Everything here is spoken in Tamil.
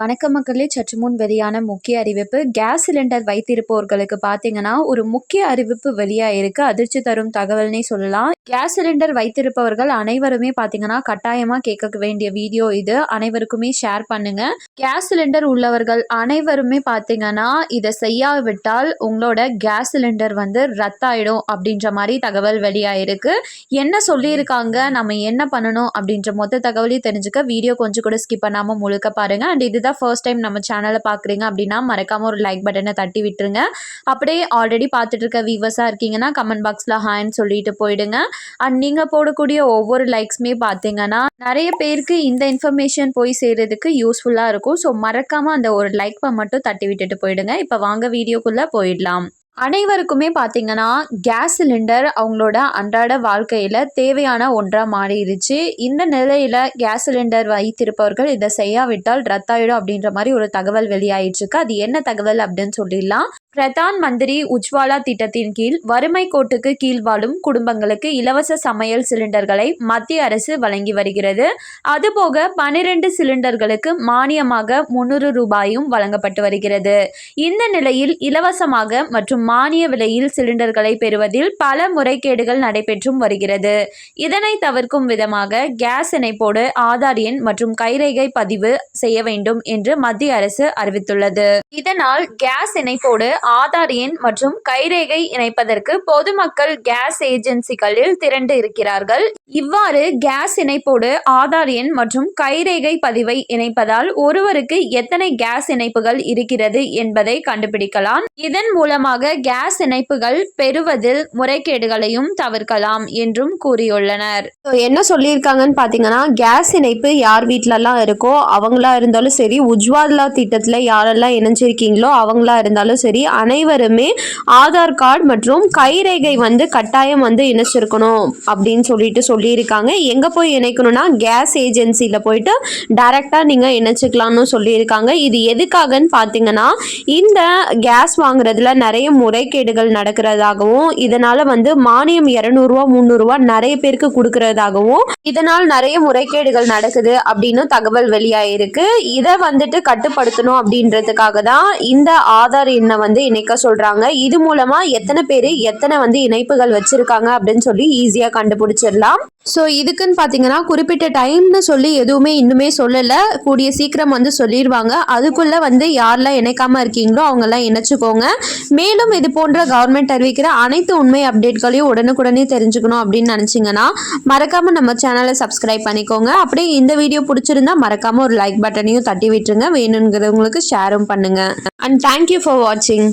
வணக்க மக்களே. சற்று முன் வெளியான முக்கிய அறிவிப்பு. கேஸ் சிலிண்டர் வைத்திருப்பவர்களுக்கு பார்த்தீங்கன்னா ஒரு முக்கிய அறிவிப்பு வெளியாயிருக்கு அதிர்ச்சி தரும் தகவல்னே சொல்லலாம். கேஸ் சிலிண்டர் வைத்திருப்பவர்கள் அனைவருமே பார்த்தீங்கன்னா கட்டாயமாக கேட்க வேண்டிய வீடியோ இது. அனைவருக்குமே ஷேர் பண்ணுங்க. கேஸ் சிலிண்டர் உள்ளவர்கள் அனைவருமே பார்த்தீங்கன்னா இதை செய்யாவிட்டால் உங்களோட கேஸ் சிலிண்டர் வந்து ரத்தாயிடும் அப்படின்ற மாதிரி தகவல் வெளியாயிருக்கு என்ன சொல்லியிருக்காங்க? நம்ம என்ன பண்ணணும்? அப்படின்ற மொத்த தகவலையும் தெரிஞ்சுக்க வீடியோ கொஞ்சம் கூட ஸ்கிப் பண்ணாமல் முழுக்க பாருங்க. அண்ட் இது தான் ஃபர்ஸ்ட் டைம் நம்ம சேனலை பார்க்குறீங்க அப்படின்னா மறக்காமல் ஒரு லைக் பட்டனை தட்டி விட்டுருங்க. அப்படியே ஆல்ரெடி பார்த்துட்டு இருக்க வியூவர்ஸாக இருக்கீங்கன்னா கமெண்ட் பாக்ஸில் ஹாய்ன்னு சொல்லிட்டு போயிடுங்க. அண்ட் நீங்கள் போடக்கூடிய ஒவ்வொரு லைக்ஸுமே பார்த்தீங்கன்னா நிறைய பேருக்கு இந்த இன்ஃபர்மேஷன் போய் சேர்கிறதுக்கு யூஸ்ஃபுல்லாக இருக்கும். ஸோ மறக்காமல் அந்த ஒரு லைக் மட்டும் தட்டி விட்டுட்டு போயிடுங்க. இப்போ வாங்க வீடியோக்குள்ளே போயிடலாம். அனைவருக்குமே பார்த்தீங்கன்னா கேஸ் சிலிண்டர் அவங்களோட அன்றாட வாழ்க்கையில் தேவையான ஒன்றாக மாறிடுச்சு இந்த நிலையில் கேஸ் சிலிண்டர் வைத்திருப்பவர்கள் இதை செய்யாவிட்டால் ரத்தாயிடும் அப்படின்ற மாதிரி ஒரு தகவல் வெளியாயிடுச்சுக்கு அது என்ன தகவல் அப்படின்னு சொல்லிடலாம். பிரதான் மந்திரி உஜ்வாலா திட்டத்தின் கீழ் வறுமை கோட்டுக்கு கீழ் வாழும் குடும்பங்களுக்கு இலவச சமையல் சிலிண்டர்களை மத்திய அரசு வழங்கி வருகிறது. அதுபோக பனிரெண்டு சிலிண்டர்களுக்கு மானியமாக முன்னூறு ரூபாயும் வழங்கப்பட்டு வருகிறது. இந்த நிலையில் இலவசமாக மற்றும் மானிய விலையில் சிலிண்டர்களை பெறுவதில் பல முறைகேடுகள் நடைபெற்றும் வருகிறது. இதனை தவிர்க்கும் விதமாக கேஸ் இணைப்போடு ஆதார் எண் மற்றும் கைரேகை பதிவு செய்ய வேண்டும் என்று மத்திய அரசு அறிவித்துள்ளது. இதனால் கேஸ் இணைப்போடு ஆதார் எண் மற்றும் கைரேகை இணைப்பதற்கு பொதுமக்கள் கேஸ் ஏஜென்சிகளில் திரண்டு இருக்கிறார்கள். இவ்வாறு கேஸ் இணைப்போடு ஆதார் எண் மற்றும் கைரேகை பதிவை இணைப்பதால் ஒருவருக்கு எத்தனை கேஸ் இணைப்புகள் இருக்கிறது என்பதை கண்டுபிடிக்கலாம். இதன் மூலமாக கேஸ் இணைப்புகள் பெறுவதில் முறைகேடுகளையும் தவிர்க்கலாம் என்றும் கூறியுள்ளனர். என்ன சொல்லியிருக்காங்கன்னு பார்த்தீங்கன்னா கேஸ் இணைப்பு யார் வீட்டிலலாம் இருக்கோ அவங்களா இருந்தாலும் சரி உஜ்வாலா திட்டத்தில் யாரெல்லாம் இணைஞ்சிருக்கீங்களோ அவங்களா இருந்தாலும் சரி அனைவருமே ஆதார் கார்டு மற்றும் கைரேகை வந்து கட்டாயம் வந்து இணைச்சிருக்கணும் அப்படின்னு சொல்லிட்டு சொல்லியிருக்காங்க. எங்கே போய் இணைக்கணும்னா கேஸ் ஏஜென்சியில் போயிட்டு டைரெக்டாக நீங்கள் இணைச்சிக்கலாம்னு சொல்லியிருக்காங்க. இது எதுக்காகன்னு பார்த்தீங்கன்னா இந்த கேஸ் வாங்குறதுல நிறைய முறைகேடுகள் நடக்கிறதாகவும் இதனால் வந்து மானியம் இரநூறுவா முந்நூறுரூவா நிறைய பேருக்கு கொடுக்கறதாகவும் இதனால் நிறைய முறைகேடுகள் நடக்குது அப்படின்னு தகவல் வெளியாயிருக்கு. இதை வந்துட்டு கட்டுப்படுத்தணும் அப்படின்றதுக்காக தான் இந்த ஆதார் எண்ணை வந்து இணைக்க சொல்கிறாங்க இது மூலமாக எத்தனை பேர் எத்தனை வந்து இணைப்புகள் வச்சுருக்காங்க அப்படின்னு சொல்லி ஈஸியாக கண்டுபிடிச்சிடலாம். ஸோ இதுக்குன்னு பார்த்தீங்கன்னா குறிப்பிட்ட டைம்னு சொல்லி எதுவுமே இன்னுமே சொல்லலை. கூடிய சீக்கிரம் வந்து சொல்லிடுவாங்க அதுக்குள்ளே வந்து யாரெல்லாம் இணைக்காமல் இருக்கீங்களோ அவங்கெல்லாம் இணைச்சிக்கோங்க. மேலும் இது போன்ற கவர்மெண்ட் அறிவிக்கிற அனைத்து உண்மை அப்டேட்களையும் உடனுக்குடனே தெரிஞ்சுக்கணும் அப்படின்னு நினச்சிங்கன்னா மறக்காமல் நம்ம சேனலை சப்ஸ்கிரைப் பண்ணிக்கோங்க. அப்படியே இந்த வீடியோ பிடிச்சிருந்தா மறக்காமல் ஒரு லைக் பட்டனையும் தட்டி விட்டுருங்க. வேணுங்கிறவங்களுக்கு ஷேரும் பண்ணுங்கள் அண்ட் தேங்க்யூ ஃபார் வாட்சிங்